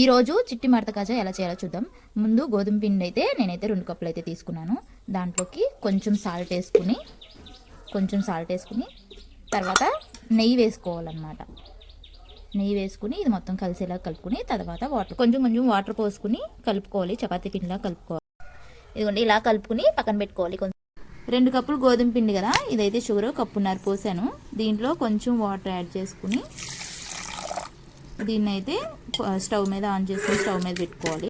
ఈరోజు చిట్టి మడత కాజా ఎలా చేయాలో చూద్దాం. ముందు గోధుమ పిండి అయితే నేనైతే రెండు కప్పులు అయితే తీసుకున్నాను. దాంట్లోకి కొంచెం సాల్ట్ వేసుకుని కొంచెం సాల్ట్ వేసుకుని తర్వాత నెయ్యి వేసుకోవాలన్నమాట. నెయ్యి వేసుకుని ఇది మొత్తం కలిసేలా కలుపుకుని తర్వాత వాటర్ కొంచెం కొంచెం వాటర్ పోసుకుని కలుపుకోవాలి. చపాతీ పిండిలా కలుపుకోవాలి. ఇదిగోండి ఇలా కలుపుకుని పక్కన పెట్టుకోవాలి. కొంచెం రెండు కప్పులు గోధుమ పిండి కదా ఇదైతే షుగర్ కప్పున్నర పోసాను. దీంట్లో కొంచెం వాటర్ యాడ్ చేసుకుని దీన్ని అయితే స్టవ్ మీద ఆన్ చేసుకుని స్టవ్ మీద పెట్టుకోవాలి.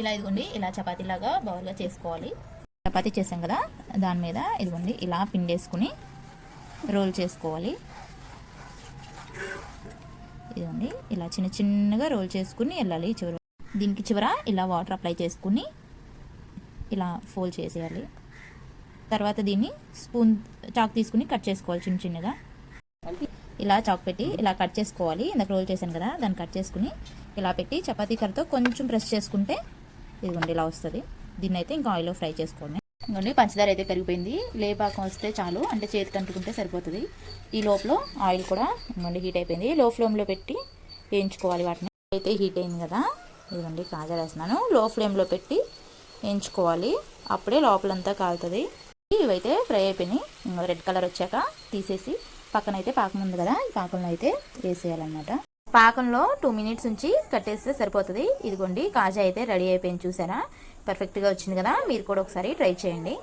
ఇలా ఇదిగోండి ఇలా చపాతీలాగా బౌల్గా చేసుకోవాలి. చపాతీ చేసాం కదా దాని మీద ఇదిగోండి ఇలా పిండేసుకుని రోల్ చేసుకోవాలి. ఇదిగోండి ఇలా చిన్న చిన్నగా రోల్ చేసుకుని వెళ్ళాలి చివరి దీనికి చివర ఇలా వాటర్ అప్లై చేసుకుని ఇలా ఫోల్డ్ చేసేయాలి. తర్వాత దీన్ని స్పూన్ చాక్ తీసుకుని కట్ చేసుకోవాలి చిన్న చిన్నగా. ఇలా చాక్ పెట్టి ఇలా కట్ చేసుకోవాలి. ఇందాక రోల్ చేశాను కదా దాన్ని కట్ చేసుకుని ఇలా పెట్టి చపాతీ కర్రతో కొంచెం ప్రెస్ చేసుకుంటే ఇదిగోండి ఇలా వస్తుంది. దీన్ని అయితే ఇంకా ఆయిల్లో ఫ్రై చేసుకోండి. ఇదిగోండి పంచదార అయితే కరిగిపోయింది. లేపాకం వస్తే చాలు అంటే చేతికి అంటుకుంటే సరిపోతుంది. ఈ లోపల ఆయిల్ కూడా ఇవ్వండి హీట్ అయిపోయింది. లో ఫ్లేమ్లో పెట్టి వేయించుకోవాలి వాటిని. అయితే హీట్ అయింది కదా ఇదిగోండి కాజా వేస్తున్నాను. లో ఫ్లేమ్లో పెట్టి వేయించుకోవాలి. అప్పుడే లోపలంతా కాలుతుంది. ఇవైతే ఫ్రై అయిపోయినాయి. రెడ్ కలర్ వచ్చాక తీసేసి పక్కన అయితే పాకం ఉంది కదా ఈ పాకంలో అయితే వేసేయాలన్నమాట. పాకంలో టూ మినిట్స్ ఉంచి కట్టేస్తే సరిపోతుంది. ఇదిగోండి కాజా అయితే రెడీ అయిపోయింది చూసారా? పర్ఫెక్ట్గా వచ్చింది కదా మీరు కూడా ఒకసారి ట్రై చేయండి.